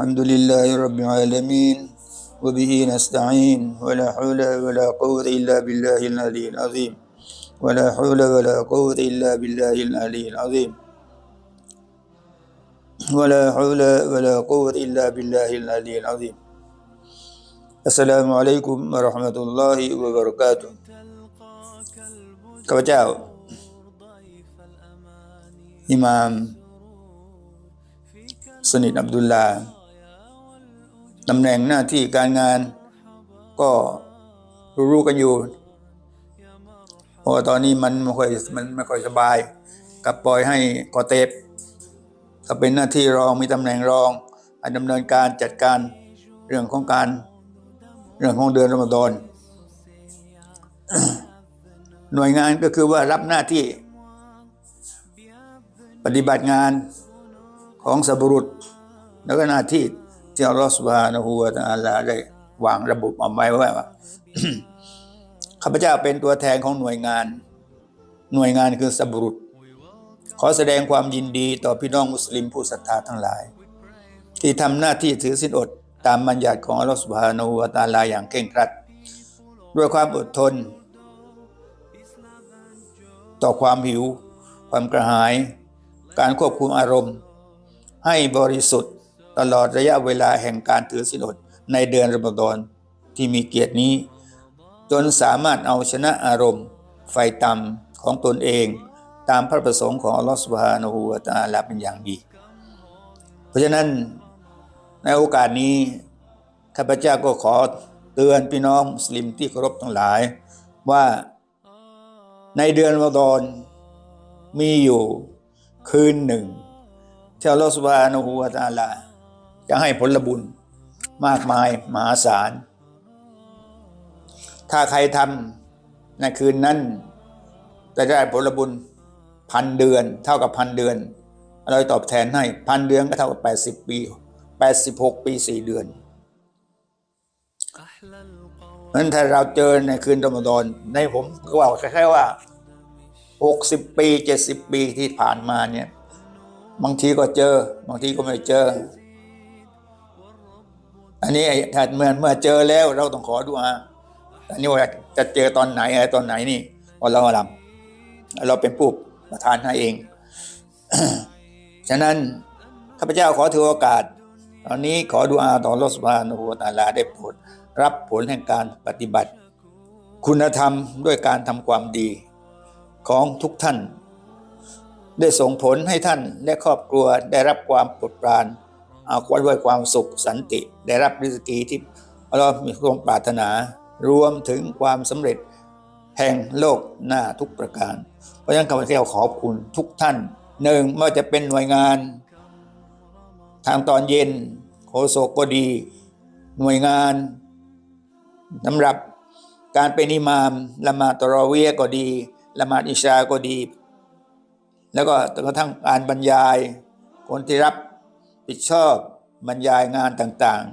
الحمد لله رب العالمين وبه نستعين ولا حول ولا قوة إلا بالله العلي العظيم ولا حول ولا قوة إلا بالله العلي العظيم ولا حول ولا قوة إلا بالله العلي العظيم السلام عليكم ورحمة الله وبركاته ข้าพเจ้า อิหมาม สนิทอับดุลลา ตำแหน่งหน้าที่การงาน ก็รู้กันอยู่เพราะว่าตอนนี้มันไม่ค่อยมันไม่ค่อยสบายกับปล่อยให้กอเตบก็เป็นหน้าที่รองมีตำแหน่งรองดำเนินการจัดการเรื่องของการ เรื่องของเดือนรอมฎอนหน่วยงานก็คือว่ารับหน้าที่ ปฏิบัติงานของสับรุษ แล้วก็หน้าที่ ที่อัลลอฮฺสุบฮานะฮูวะตะอาลาได้วางระบุเอาไว้ว่าข้าพเจ้าเป็นตัวแทนของหน่วยงาน หน่วยงานคือสับรุษ ขอแสดงความยินดีต่อพี่น้องมุสลิมผู้ศรัทธาทั้งหลาย ที่ทำหน้าที่ถือศีลอดตามบัญญัติของอัลลอฮฺสุบฮานะฮูวะตะอาลาอย่างเคร่งครัด ด้วยความอดทน ต่อความหิว ความกระหาย การควบคุมอารมณ์ ให้บริสุทธิ์ ตลอดระยะเวลาแห่งการถือศีลอดในเดือนรอมฎอนที่มีเกียรตินี้ จนสามารถเอาชนะอารมณ์ ไฟต่ำของตนเอง ตามพระประสงค์ของอัลลอฮฺสุบฮานะฮูวะตะอาลาเป็นอย่างดี เพราะฉะนั้นในโอกาสนี้ข้าพเจ้าก็ขอเตือนพี่น้องมุสลิมที่เคารพทั้งหลาย ว่าในเดือนรอมฎอนมีอยู่คืนหนึ่งที่อัลลอฮฺสุบฮานะฮูวะตะอาลา จะให้ผลบุญมากมายมหาศาล ถ้าใครทำในคืนนั้นจะได้ผลบุญพันเดือนเท่ากับพันเดือน เราตอบแทนให้พันเดือนก็เท่ากับแปดสิบปีแปดสิบหกปีสี่เดือนนั้นถ้าเราเจอในคืนรอมฎอนในผมก็ว่าคล้ายๆว่าหกสิบปีเจ็ดสิบปีที่ผ่านมาเนี่ย บางทีก็เจอบางทีก็ไม่เจอ อันนี้ถ้าเมื่อเมื่อเจอแล้วเราต้องขอดูอาอันนี้ว่าจะเจอตอนไหนอะไรตอนไหนนี่อัลลอฮฺอัลลัมเราเป็นผู้ประทานให้เอง ฉะนั้นข้าพเจ้าขอถือโอกาส ตอนนี้ขอดูอาต่อรสบานุตาลาได้โปรดรับผลแห่งการปฏิบัติ คุณธรรมด้วยการทำความดีของทุกท่าน ได้ส่งผลให้ท่านและครอบครัวได้รับความโปรดปราน เอาควด้วยความสุขสันติ ได้รับริสกีที่เรามีความปรารถนา รวมถึงความสำเร็จแห่งโลกหน้าทุกประการ เพราะฉะนั้นข้าพเจ้าขอบคุณทุกท่านหนึ่งไม่ว่าจะเป็นหน่วยงาน ทางตอนเย็นโฆษกก็ดี หน่วยงานสำหรับการเป็นอิหมามละมาตรอเวียก็ดีละมาอิชาก็ดี แล้วก็กระทั่งการบรรยายคนที่รับ ผิดชอบบรรยายงานต่าง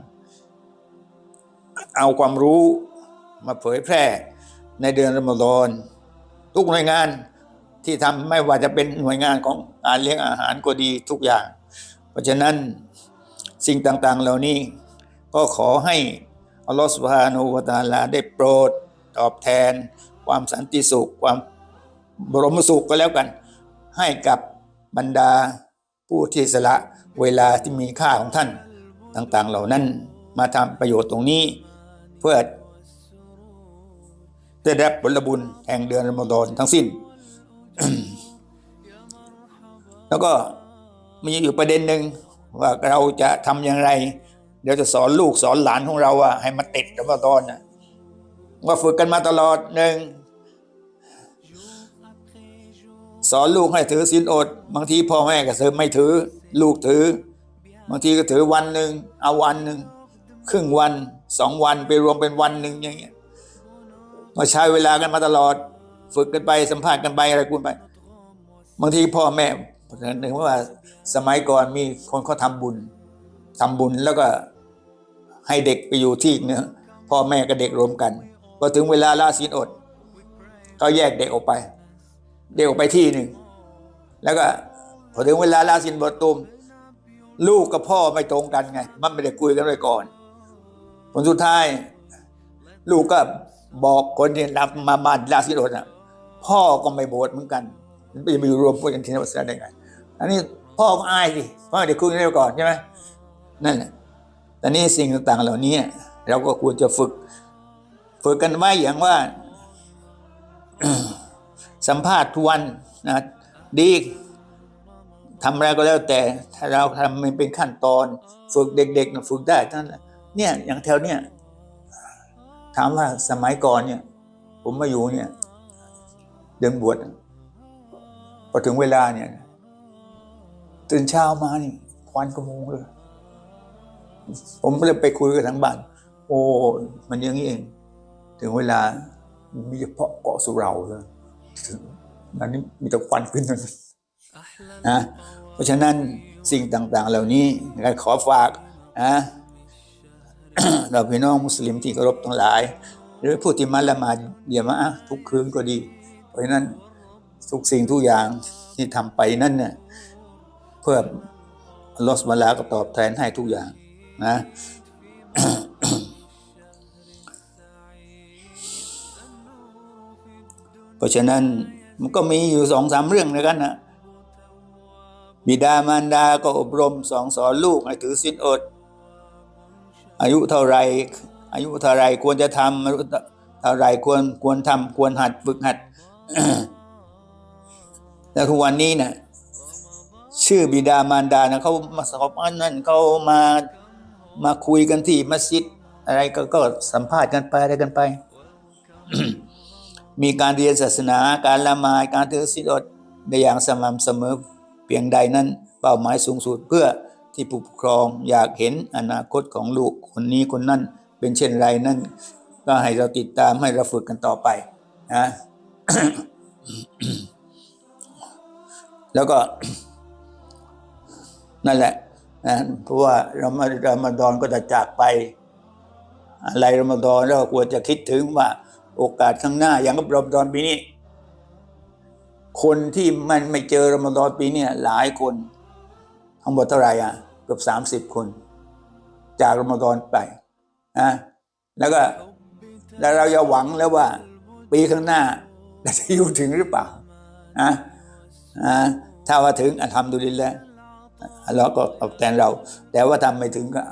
ๆ เอาความรู้มาเผยแพร่ในเดือนรอมฎอนทุกหน่วยงานที่ทำไม่ว่าจะเป็นหน่วยงานของการเลี้ยงอาหารก็ดีทุกอย่าง เพราะฉะนั้นสิ่งต่างๆเหล่านี้ก็ขอให้อัลลอฮฺสุบฮานูวะตาลาได้โปรดตอบแทน ความสันติสุข ความบรมสุขก็แล้วกัน ให้กับบรรดา ผู้ที่สละเวลาที่มีค่าของท่านต่างๆ เหล่านั้นมาทำประโยชน์ตรงนี้ เพื่อได้รับผลบุญแห่งเดือนรอมฎอนทั้งสิ้น แล้วก็มีอยู่ประเด็นหนึ่งว่าเราจะทำอย่างไร เดี๋ยวจะสอนลูกสอนหลานของเราว่าให้มาติดรอมฎอนนะว่าฝึกกันมาตลอดหนึ่ง สอนลูกให้ถือศีลอด บางทีพ่อแม่ก็เสริมไม่ถือ ลูกถือ บางทีก็ถือวันหนึ่งเอาวันหนึ่งครึ่งวันสองวันไปรวมเป็นวันหนึ่งอย่างเงี้ยมาใช้เวลากันมาตลอด ฝึกกันไปสัมภาษณ์กันไปอะไรกุนไปบางทีพ่อแม่หนึ่งว่าสมัยก่อนมีคนเขาทาบุญทำบุญแล้วก็ให้เด็กไปอยู่ที่เนื้อพ่อแม่กับเด็กรวมกันพอถึงเวลาลาศีลอด ก็แยกเด็กออกไป เด็กออกไปที่หนึ่ง แล้วก็พอถึงเวลาลาศีลบทตุมลูกกับพ่อไม่ตรงกันไง มันไม่ได้คุยกันไว้ก่อน ผลสุดท้าย ลูกก็บอกคนที่รับมามาลาสิโรดอะพ่อก็ไม่โบสถ์เหมือนกันมันจะไปรวมพวกกันที่นักศึกษาได้ไง อันนี้พ่อก็อายสิพ่อเด็กคุยกันไว้ก่อนใช่ไหมนั่นแหละแต่นี่สิ่งต่างๆเหล่านี้ เราก็ควรจะฝึก ฝึกกันไว้อย่างว่า สัมภาษณ์ทุกวันนะดีทำอะไรก็แล้วแต่ถ้าเราทำมันเป็นขั้นตอน ฝึกเด็กๆนะฝึกได้ทั้งนั้นเนี่ยอย่างแถวเนี่ยถามว่าสมัยก่อนเนี่ย ผมมาอยู่เนี่ย เดินบวชพอถึงเวลาเนี่ย ตื่นเช้ามานี่ควันกระมงเลยผมเลยไปคุยกับทางบ้าน โอ้ มันอย่างนี้เอง ถึงเวลามีเฉพาะเกาะสุเหราเลย อันนี้มีแต่ควันขึ้นนั่นนะเพราะฉะนั้นสิ่งต่าง ๆ เหล่านี้การขอฝากนะเราพี่น้องมุสลิมที่เคารพทั้งหลาย หรือผู้ที่มาละหมาดอย่ามาอะทุกคืนก็ดี เพราะฉะนั้นทุกสิ่งทุกอย่างที่ทำไปนั่นเนี่ยเพื่อลอสุบฮานะฮูวะตะอาลาก็ตอบแทนให้ทุกอย่างนะ เพราะฉะนั้นมันก็มีอยู่สองสามเรื่องในกันนะบิดามารดาก็อบรมสองสอนลูกให้ถือศีลอด อายุเท่าไรอายุเท่าไรควรจะทำอายุเท่าไรควรควรทำควรหัดฝึกหัดแต่ทุกวันนี้นี่ยชื่อบิดามารดานะเขามาสอบอันนั้นเขามามาคุยกันที่มัสยิดอะไรก็ก็สัมภาษณ์กันไปอะไรกันไป มีการเรียนศาสนาการละหมาดการถือศีลอดในอย่างสม่ำเสมอเพียงใดนั้นเป้าหมายสูงสุดเพื่อที่ผู้ปกครองอยากเห็นอนาคตของลูกคนนี้คนนั้นเป็นเช่นไรนั่นก็ให้เราติดตามให้เราฝึกกันต่อไปนะแล้วก็ นั่นแหละนะเพราะว่าเรามาเรามาดอนก็จะจากไป อะไรรอมฎอนเราก็ควรจะคิดถึงว่า โอกาสข้างหน้าอย่างกับรอมฎอนปีนี้ คนที่มันไม่เจอรอมฎอนปีเนี้หลายคน ทั้งหมดเท่าไหร่อะเกือบสามสิบคน จากรอมฎอนไปนะแล้วก็แล้วเราจะหวังแล้วว่า ปีข้างหน้าเราจะอยู่ถึงหรือเปล่านะนะถ้าว่าถึงอัลฮัมดุลิแลละเราก็ตอบแทนเรา แต่ว่าทำไม่ถึงก็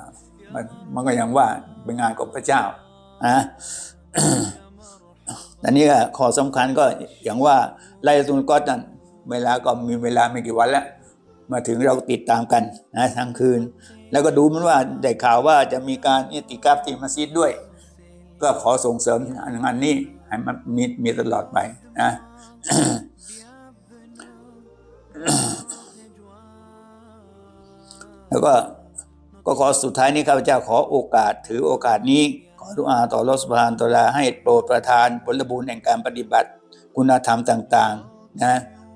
มันมันก็ยังว่าเป็นงานของพระเจ้านะ อันนี้ข้อสำคัญก็อย่างว่าไล่ตุนก็นั่นเวลาก็มีเวลาไม่กี่วันแล้ว มาถึงเราติดตามกันนะทั้งคืน แล้วก็ดูมันว่าได้ข่าวว่าจะมีการอิติกาฟที่มัสยิดด้วย ก็ขอส่งเสริมงานนี้ให้มันมีมีตลอดไปนะแล้วก็ก็ขอสุดท้ายนี้ข้าพเจ้าขอโอกาสถือโอกาสนี้ ดุอาต่อรสบานตลาให้โปรดประทานผลบุญแห่งการปฏิบัติ คุณธรรมต่างๆนะ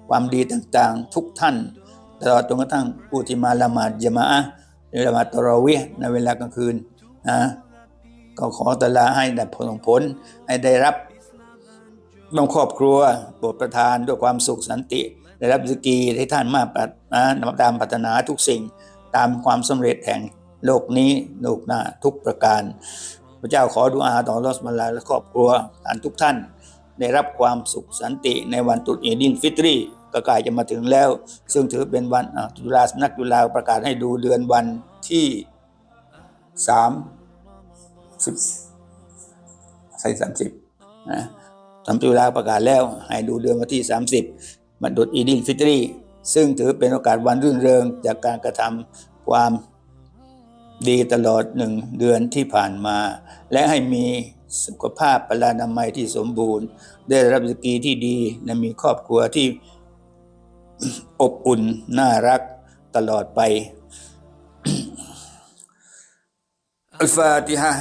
ความดีต่างๆ ทุกท่านตลอดจนกระทั่งผู้ที่มาละหมาดยะมาอะหรือละหมาดตะราะเวียห์ในเวลากลางคืนนะก็ขอตลาให้ได้ผลผลให้ได้รับต้องครอบครัวโปรดประทานด้วยความสุขสันติ ได้รับสกีให้ท่านมาปรารถนะตามปรารถนาทุกสิ่งตามความสำเร็จแห่งโลกนี้โลกหน้าทุกประการ พระเจ้าขอดุอาต่อรอสมาลาและครอบครัวท่านทุกท่าน ได้รับความสุขสันติในวันตรุษอีดินฟิตรีก็ใกล้จะมาถึงแล้ว ซึ่งถือเป็นวันอ่าจุฬาสนักจุฬาประกาศให้ดูเดือนวันที่สามสิบใช่สามสิบนะทำจุฬาประกาศแล้ว ให้ดูเดือนวันที่30มันดุษอีดินฟิตรีซึ่งถือเป็นโอกาสวันรื่นเริงจากการกระทำความ ดีตลอดหนึ่งเดือนที่ผ่านมา และให้มีสุขภาพพลานามัยที่สมบูรณ์ ได้รับสกีที่ดีและมีครอบครัวที่ อบอุ่น น่ารักตลอดไป อัลฟาติฮะ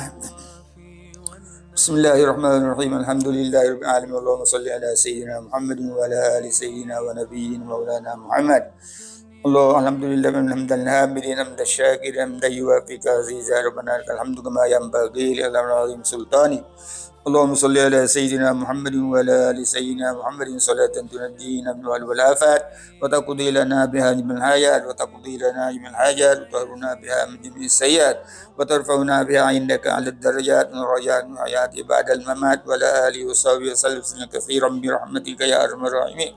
بسم الله الرحمن الرحيم الحمد لله رب العالمين اللهم صل على سيدنا محمد وعلى ال سيدنا ونبينا مولانا محمد الله الحمد لله من حمد الحامدين حمد الشاكر حمد يوافي عزيز ربنا لك الحمد كما ينبغي لله العظيم سلطاني اللهم صل على سيدنا محمد وعلى آل سيدنا محمد صلاة تنجينا من والآفات. وتقضي لنا بها من الحاجات. وتقضي لنا من الحاجات. وتهرنا بها من جميع السيئات. وترفعنا بها عندك على الدرجات. من رجاء الحياة بعد الممات. وعلى آله وصحبه وسلم كثيرا برحمتك يا أرحم الراحمين.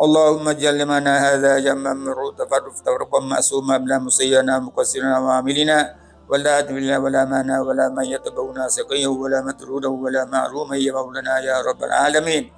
اللهم اجعل لمنا هذا جما مرود تفرف تفرقا معصوما بلا مسينا مقصرنا وعاملنا ولا تملنا ولا مانا ولا من يتبعنا سقيه ولا مترودا ولا معروما يا مولانا يا رب العالمين.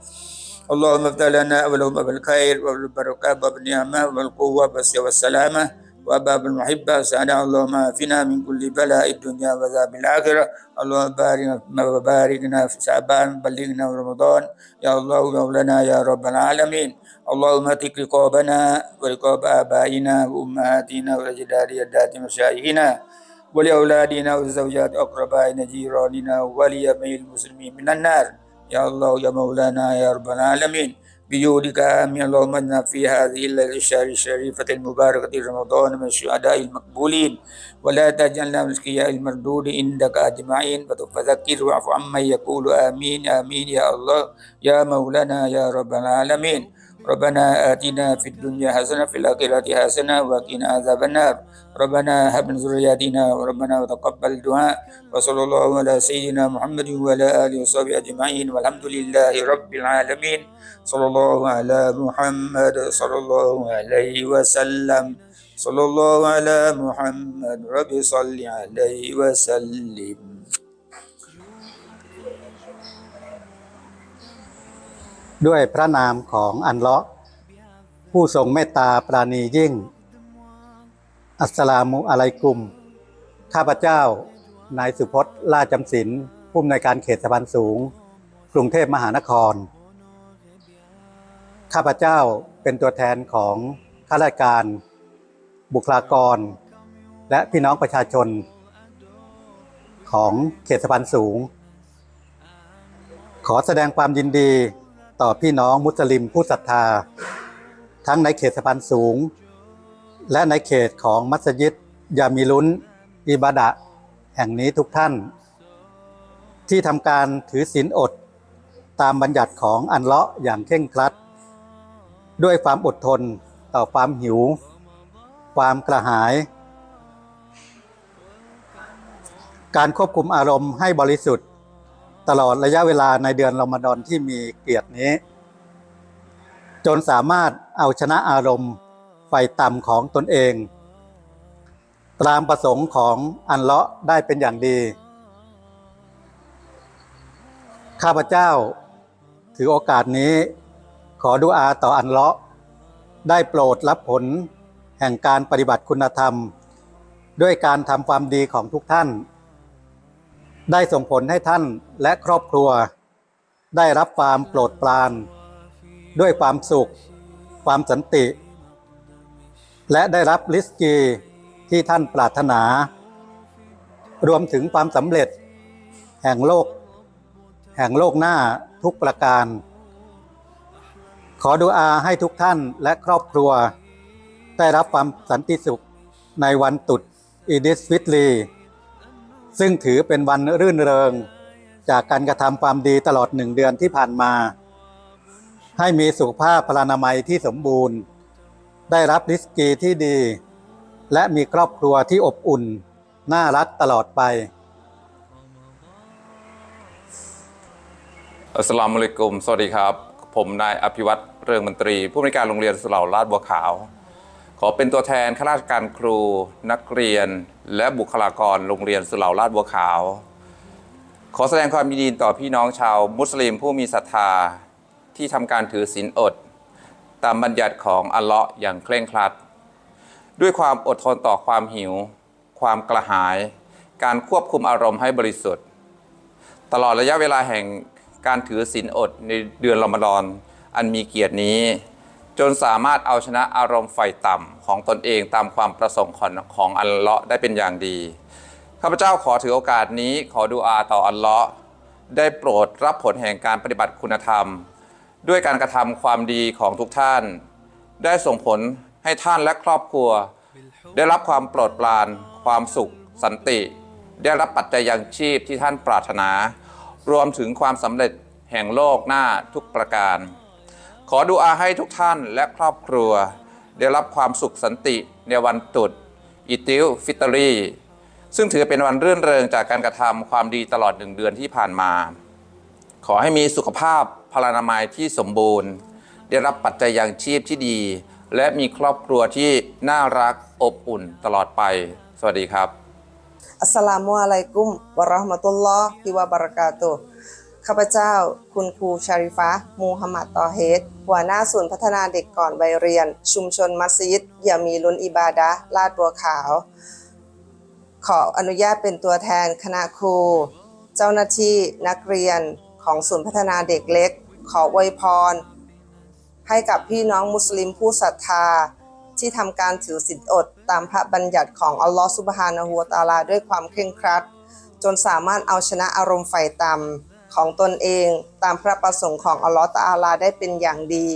اللهم افتح لنا ولهم باب الخير والبركة باب النعمة والقوة بس والسلامة وباب المحبة. سعادة اللهم عافنا من كل بلاء الدنيا وعذاب الآخرة. اللهم بارك باركنا في شعبان بلغنا رمضان. يا الله مولانا يا رب العالمين. اللهم اتق رقابنا ورقاب آبائنا وأمهاتنا وأجدادنا مشايخنا ولأولادنا وزوجات أقربائنا جيراننا ولجميع المسلمين من النار. يا الله يا مولانا يا رب العالمين. بجودك آمين. اللهم اجعلنا في هذه الليلة الشهر الشريفة المباركة رمضان من الشهداء المقبولين. ولا تجعلنا من الأشقياء المردود. عندك أجمعين. فذكر واعف عمن يقول. آمين آمين. يا الله يا مولانا يا رب العالمين. ربنا آتنا في الدنيا حسنة في الآخرة حسنة وقنا عذاب النار. ربنا هب من ذرياتنا وربنا وتقبل الدعاء وصلى الله على سيدنا محمد وعلى آله وصحبه أجمعين. والحمد لله رب العالمين. صلى الله على محمد صلى الله عليه وسلم. صلى الله على محمد رب صل عليه وسلم. ด้วยพระนามของอันเลาะผู้ทรงเมตตาปราณียิ่ง อัสสลามุอะลัยกุม ข้าพเจ้า นายสุพจน์ล่าจำศิลผู้อำนวยการเขตสะพานสูง กรุงเทพมหานคร ข้าพเจ้าเป็นตัวแทนของข้าราชการ บุคลากร และพี่น้องประชาชน ของเขตสะพานสูง ขอแสดงความยินดี ต่อพี่น้องมุสลิมผู้ศรัทธา ทั้งในเขตสะพานสูง และในเขตของมัสยิดยามิลุนอิบาดะแห่งนี้ทุกท่าน ที่ทำการถือศีลอดตามบัญญัติของอันเลาะอย่างเคร่งครัด ด้วยความอดทนต่อความหิว ความกระหาย การควบคุมอารมณ์ให้บริสุทธิ์ ตลอดระยะเวลาในเดือนรอมฎอนที่มีเกียรตินี้ จนสามารถเอาชนะอารมณ์ไฟต่ำของตนเอง ตามประสงค์ของอันเลาะได้เป็นอย่างดี ข้าพเจ้าถือโอกาสนี้ขอดุอาต่ออันเลาะได้โปรดรับผลแห่งการปฏิบัติคุณธรรม ด้วยการทำความดีของทุกท่าน ได้ส่งผลให้ท่านและครอบครัว ได้รับความโปรดปราน ด้วยความสุข ความสันติ และได้รับลิสกีที่ท่านปรารถนา รวมถึงความสำเร็จ แห่งโลก แห่งโลกหน้าทุกประการ ขอดุอาให้ทุกท่านและครอบครัว ได้รับความสันติสุขในวันตรุษอีดิสฟิตรี ซึ่งถือเป็นวันรื่นเริง จากการกระทำความดีตลอดหนึ่งเดือนที่ผ่านมา ให้มีสุขภาพพลานามัยที่สมบูรณ์ ได้รับริสกีที่ดี และมีครอบครัวที่อบอุ่น น่ารักตลอดไป อัสลามุอะลัยกุม สวัสดีครับ ผมนายอภิวัตรเรืองมนตรี ผู้อำนวยการโรงเรียนสุเหร่าลาดบัวขาว ขอเป็นตัวแทนข้าราชการครู นักเรียน และบุคลากรโรงเรียนสุเหร่าลาดบัวขาว ขอแสดงความยินดีต่อพี่น้องชาวมุสลิมผู้มีศรัทธาที่ทำการถือศีลอด ตามบัญญัติของอัลเลาะห์อย่างเคร่งครัด ด้วยความอดทนต่อความหิว ความกระหาย การควบคุมอารมณ์ให้บริสุทธิ์ ตลอดระยะเวลาแห่งการถือศีลอดในเดือนรอมฎอนอันมีเกียรตินี้ จนสามารถเอาชนะอารมณ์ไฟต่ำของตนเองตามความประสงค์ของของอัลเลาะห์ได้เป็นอย่างดี ข้าพเจ้าขอถือโอกาสนี้ขอดูอาต่ออัลเลาะห์ได้โปรดรับผลแห่งการปฏิบัติคุณธรรม ด้วยการกระทำความดีของทุกท่าน ได้ส่งผลให้ท่านและครอบครัว ได้รับความโปรดปราน ความสุข สันติ ได้รับปัจจัยยังชีพที่ท่านปรารถนา รวมถึงความสำเร็จแห่งโลกหน้าทุกประการ ขอดูอาให้ทุกท่านและครอบครัว ได้รับความสุขสันติในวันตรุษอิติลฟิตรีซึ่งถือเป็นวันรื่นเริงจากการกระทำความดีตลอดหนึ่งเดือนที่ผ่านมา ขอให้มีสุขภาพพลานามัยที่สมบูรณ์ ได้รับปัจจัยยังชีพที่ดี และมีครอบครัวที่น่ารักอบอุ่นตลอดไป สวัสดีครับอัสสลามุอะลัยกุมวะราะห์มะตุลลอฮิวะบะเราะกาตุฮ์ ข้าพเจ้า คุณครูชาริฟะมูฮัมหมัดตอเฮดหัวหน้าศูนย์พัฒนาเด็กก่อนวัยเรียน ชุมชนมัสยิดยามีลุนอิบาดะลาดบัวขาว ขออนุญาตเป็นตัวแทนคณะครู เจ้าหน้าที่นักเรียนของศูนย์พัฒนาเด็กเล็ก ขออวยพร ให้กับพี่น้องมุสลิมผู้ศรัทธา ที่ทำการถือศีลอดตามพระบัญญัติของอัลลอฮฺสุบฮานะฮูวตาลาด้วยความเคร่งครัด จนสามารถเอาชนะอารมณ์ไฟต่ำ ของตนเองตามพระประสงค์ของอัลลอฮฺตะอาลาได้เป็นอย่างดี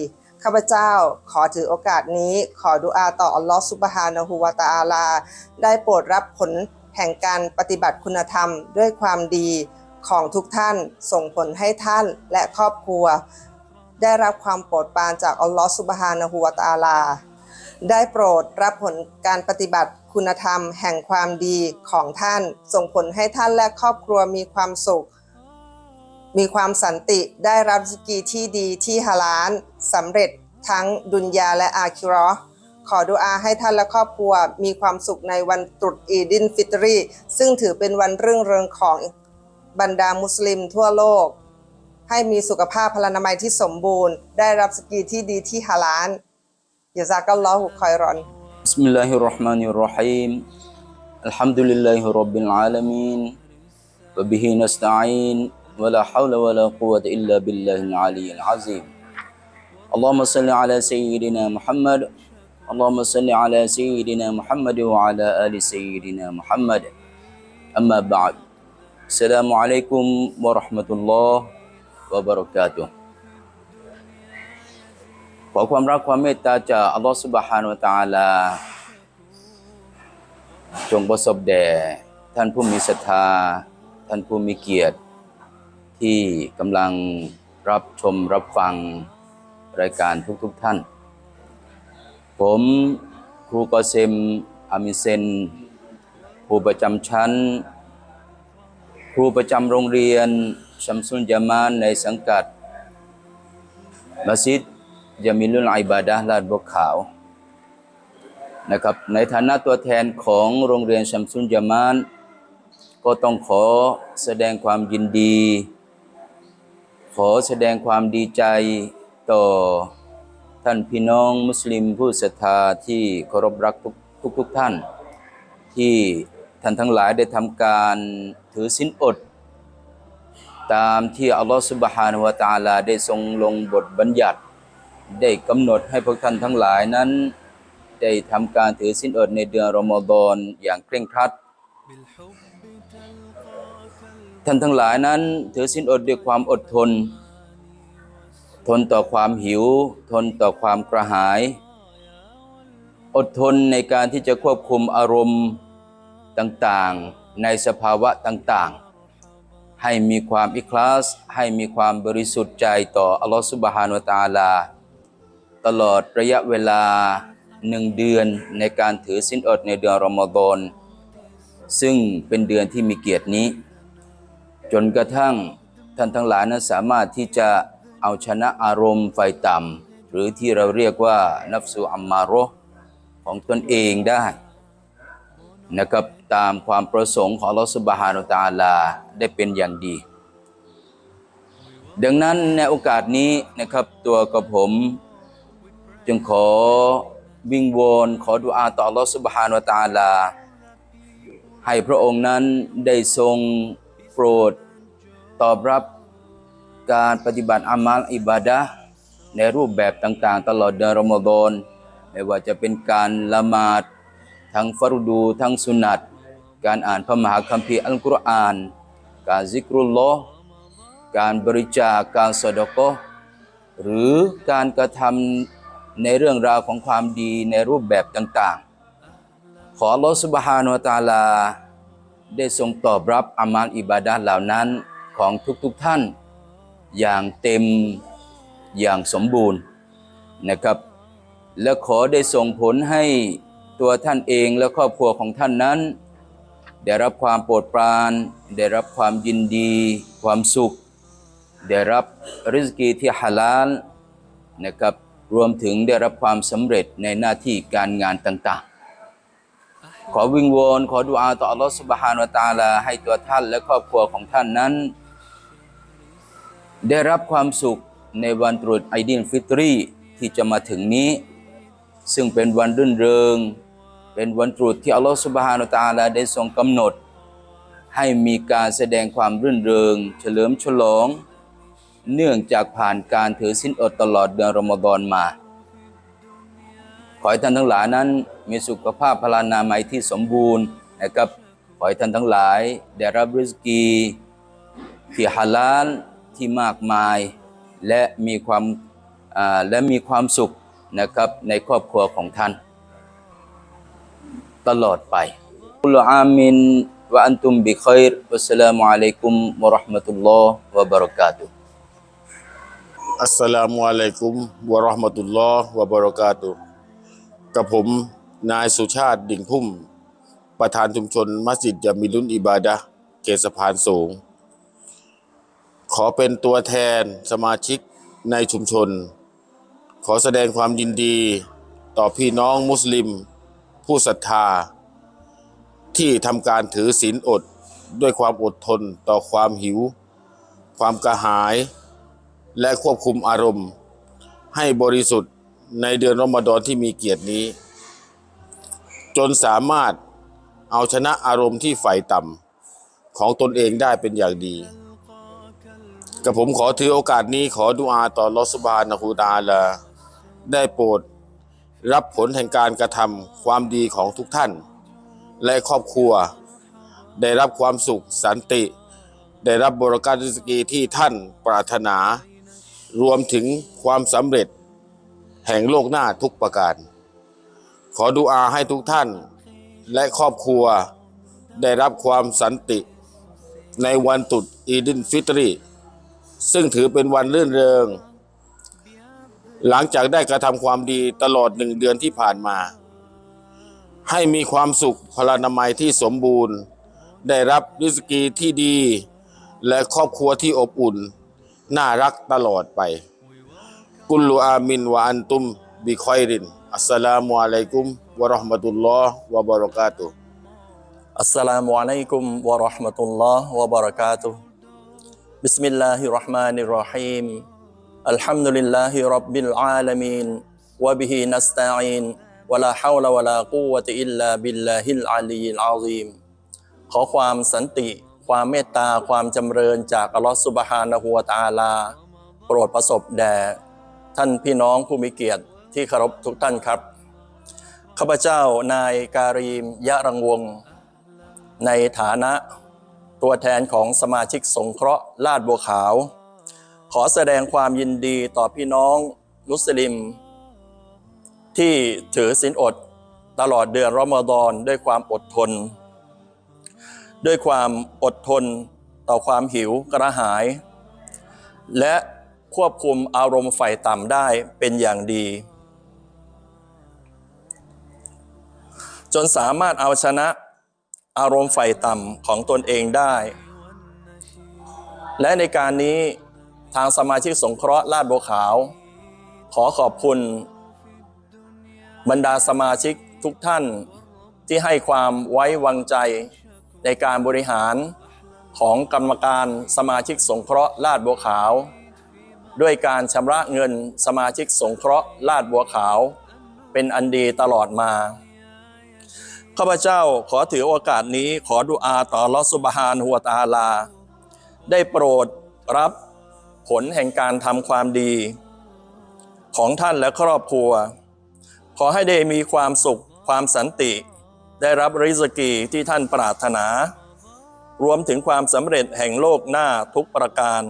ข้าพเจ้าขอถือโอกาสนี้ ขอดุอาต่ออัลลอฮฺสุบฮานะฮูวะตะอาลา ได้โปรดรับผลแห่งการปฏิบัติคุณธรรมด้วยความดีของทุกท่านส่งผลให้ท่านและครอบครัว ได้รับความโปรดปรานจากอัลลอฮฺสุบฮานะฮูวะตะอาลา ได้โปรดรับผลการปฏิบัติคุณธรรมแห่งความดีของท่าน ส่งผลให้ท่านและครอบครัวมีความสุข มีความสันติได้รับสกีที่ดีที่ฮาลานสำเร็จทั้งดุนยาและอาคิรอขอดุอาให้ท่านและครอบครัวมีความสุขในวันตรุษอีดินฟิตรี ซึ่งถือเป็นวันเรื่องเริงของบรรดามุสลิมทั่วโลก ให้มีสุขภาพพลานามัยที่สมบูรณ์ ได้รับสกีที่ดีที่ฮาลานยาซากัลลอฮุคอยรอนบิสมิลลาฮิรราะห์มานิรราะฮีมอัลฮัมดุลิลลาฮิรับบิลอาลามีนวะบิฮินัสตะอีน ولا حول ولا قوة إلا بالله العلي العظيم اللهم صل على سيدنا محمد اللهم صل على سيدنا محمد وعلى آل سيدنا محمد أما بعد السلام عليكم ورحمة الله وبركاته ขอความรักความเมตตาจากอัลลอฮฺสุบฮานุวะตะอาลา จงประสบแด่ท่านผู้มีศรัทธา ท่านผู้มีเกียรติ ที่กำลังรับชมรับฟังรายการทุกๆทท่าน ผมครูกอเซมอามิเซนครูประจำชั้น ครูประจำโรงเรียนชัมซุนยามานในสังกัดมัสยิดยามิลุลอิบาดะลาดบัวขาวนะครับ ในฐานะตัวแทนของโรงเรียนชัมซุนยามาน ก็ต้องขอแสดงความยินดี ขอแสดงความดีใจต่อท่านพี่น้องมุสลิมผู้ศรัทธาที่เคารพรักทุกทุกทกท่าน ที่ท่านทั้งหลายได้ทำการถือสินอด ตามที่อัลลอฮฺสุบฮานะฮูวะตาลาได้ทรงลงบทบัญญัติ ได้กำหนดให้พวกท่านทั้งหลายนั้น ได้ทำการถือสินอดในเดือนรอมฎอนอย่างเคร่งครัด ท่านทั้งหลายนั้นถือสินอดด้วยความอดทน ทนต่อความหิว ทนต่อความกระหาย อดทนในการที่จะควบคุมอารมณ์ต่างๆ ในสภาวะต่างๆ ให้มีความอิคลาส ให้มีความบริสุทธิ์ใจต่ออัลลอฮฺสุบฮานุวตาลา ตลอดระยะเวลาหนึ่งเดือนในการถือสินอดในเดือนรอมฎอนซึ่งเป็นเดือนที่มีเกียรตินี้ จนกระทั่งท่านทั้งหลายนั้นสามารถที่จะเอาชนะอารมณ์ไฟต่ำหรือที่เราเรียกว่านับสูอัมมาโรห์ของตนเองได้นะครับตามความประสงค์ของลอสุบฮานุตาลาได้เป็นอย่างดี ดังนั้นในโอกาสนี้นะครับตัวกับผม จึงขอวิงวอนขอดุอาต่อลอสุบฮานุตาลา ให้พระองค์นั้นได้ทรง โปรด ตอบรับการปฏิบัติอามัลอิบาดะในรูปแบบต่างๆ ตลอดเดือนรอมฎอนไม่ว่าจะเป็นการละหมาด ทั้งฟารดูทั้งสุนัตการอ่านพระมหาคัมภีร์อัลกุรอาน การซิกรุลลอการบริจาคการสดกหรือการกระทในเรื่องราวของความดีในรูปแบบต่างๆ ขออัลอสุบฮานุวะตาลา ได้ทรงตอบรับอามัลอิบาดะห์เหล่านั้นของทุกๆท่าน อย่างเต็มอย่างสมบูรณ์นะครับ และขอได้ส่งผลให้ตัวท่านเองและครอบครัวของท่านนั้น ได้รับความโปรดปราน ได้รับความยินดี ความสุข ได้รับริสกีที่ฮาลาลนะครับรวมถึงได้รับความสำเร็จในหน้าที่การงานต่างๆ ขอวิงวอนขอดุอาต่ออัลลอฮฺสุบฮานวะตาลาให้ตัวท่านและครอบครัวของท่านนั้น ได้รับความสุขในวันตรุษไอดินฟิตรีที่จะมาถึงนี้ ซึ่งเป็นวันรื่นเริง เป็นวันตรุษที่อัลลอฮฺสุบฮานุตะอาลาได้ทรงกำหนด ให้มีการแสดงความรื่นเริง เฉลิมฉลอง เนื่องจากผ่านการถือสินอดตลอดเดือนรอมฎอนมา ขอให้ท่านทั้งหลายนั้นมีสุขภาพพลานามัยที่สมบูรณ์นะครับขอให้ท่านทั้งหลาย ได้รับริสกีที่ฮาลาลที่มากมาย และมีความและมีความสุขนะครับในครอบครัวของท่าน ตลอดไปกุลอามินวะอันตุมบิคอยรวัสสลามุอะลัยกุมวะราะห์มะตุลลอฮ์วะบะเราะกาตุอัสสลามุอะลัยกุมวะราะห์มะตุลลอฮ์วะบะเราะกาตุ กับผมนายสุชาติดิ่งพุ่ม ประธานชุมชนมัสยิดยามิลุนอิบาดะเขตสะพานสูง ขอเป็นตัวแทนสมาชิกในชุมชน ขอแสดงความยินดีต่อพี่น้องมุสลิม ผู้ศรัทธา ที่ทำการถือศีลอดด้วยความอดทนต่อความหิว ความกระหาย และควบคุมอารมณ์ ให้บริสุทธิ์ ในเดือนรอมฎอนที่มีเกียรตินี้ จนสามารถเอาชนะอารมณ์ที่ฝ่ต่ำของตนเองได้เป็นอย่างดีกับผมขอถือโอกาสนี้ขอดุอาต่อลอสุบานนะฮูตะอาลาได้โปรดรับผลแห่งการกระทำความดีของทุกท่าน และครอบครัว ได้รับความสุขสันติ ได้รับบริการริสกีที่ท่านปรารถนา รวมถึงความสำเร็จ แห่งโลกหน้าทุกประการ ขอดุอาให้ทุกท่านและครอบครัวได้รับความสันติในวันตรุษอีดินฟิตรี ซึ่งถือเป็นวันรื่นเริง หลังจากได้กระทำความดีตลอดหนึ่งเดือนที่ผ่านมา ให้มีความสุขพลานามัยที่สมบูรณ์ ได้รับริสกีที่ดี และครอบครัวที่อบอุ่น น่ารักตลอดไป كل عام وأنتم بخير. السلام عليكم ورحمه الله وبركاته. السلام عليكم ورحمه الله وبركاته. بسم الله الرحمن الرحيم. الحمد لله رب العالمين وبه نستعين ولا حول ولا قوة إلا بالله العلي العظيم. ขอความสันติ ความเมตตา ความจำเริญจากอัลลอฮฺสุบฮานะฮูวะตาลา โปรดประสบแด่ ท่านพี่น้องผู้มีเกียรติที่เคารพทุกท่านครับ ข้าพเจ้านายการีมยะรังวง ในฐานะตัวแทนของสมาชิกสงเคราะห์ลาดบัวขาว ขอแสดงความยินดีต่อพี่น้องมุสลิม ที่ถือศีลอดตลอดเดือนรอมฎอนด้วยความอดทน ด้วยความอดทนต่อความหิวกระหาย และ ควบคุมอารมณ์ไฟต่ำได้เป็นอย่างดี จนสามารถเอาชนะอารมณ์ไฟต่ำของตนเองได้ และในการนี้ทางสมาชิกสงเคราะห์ลาดบัวขาว ขอขอบคุณ บรรดาสมาชิกทุกท่านที่ให้ความไว้วางใจในการบริหารของกรรมการสมาชิกสงเคราะห์ลาดบัวขาว ด้วยการชำระเงินสมาชิกสงเคราะห์ลาดบัวขาว เป็นอันดีตลอดมา ข้าพเจ้าขอถือโอกาสนี้ขอดุอาต่อลอสุบฮานหัวตาลา ได้โปรดรับผลแห่งการทำความดี ของท่านและครอบครัว ขอให้ได้มีความสุขความสันติ ได้รับริสกีที่ท่านปรารถนา รวมถึงความสำเร็จแห่งโลกหน้าทุกประการ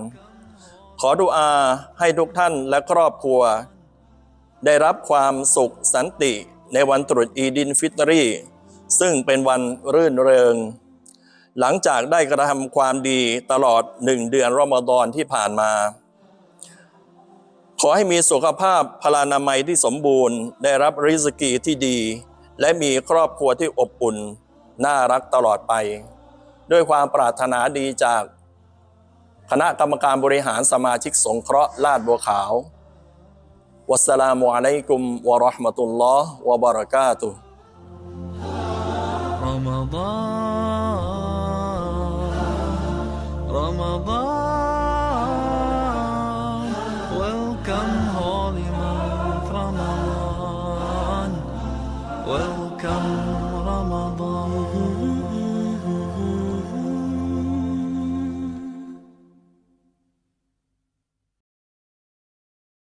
ขอดุอาให้ทุกท่านและครอบครัว ได้รับความสุขสันติในวันตรุษอีดินฟิตรีซึ่งเป็นวันรื่นเริง หลังจากได้กระทำความดีตลอดหนึ่งเดือนรอมฎอนที่ผ่านมา ขอให้มีสุขภาพพลานามัยที่สมบูรณ์ ได้รับริสกีที่ดี และมีครอบครัวที่อบอุ่น น่ารักตลอดไป ด้วยความปรารถนาดีจาก คณะกรรมการบริหารสมาชิกสงเคราะห์ลาดบัวขาว วัสสลามุอะลัยกุมวะเราะห์มะตุลลอฮ์วะบะเราะกาตุฮ์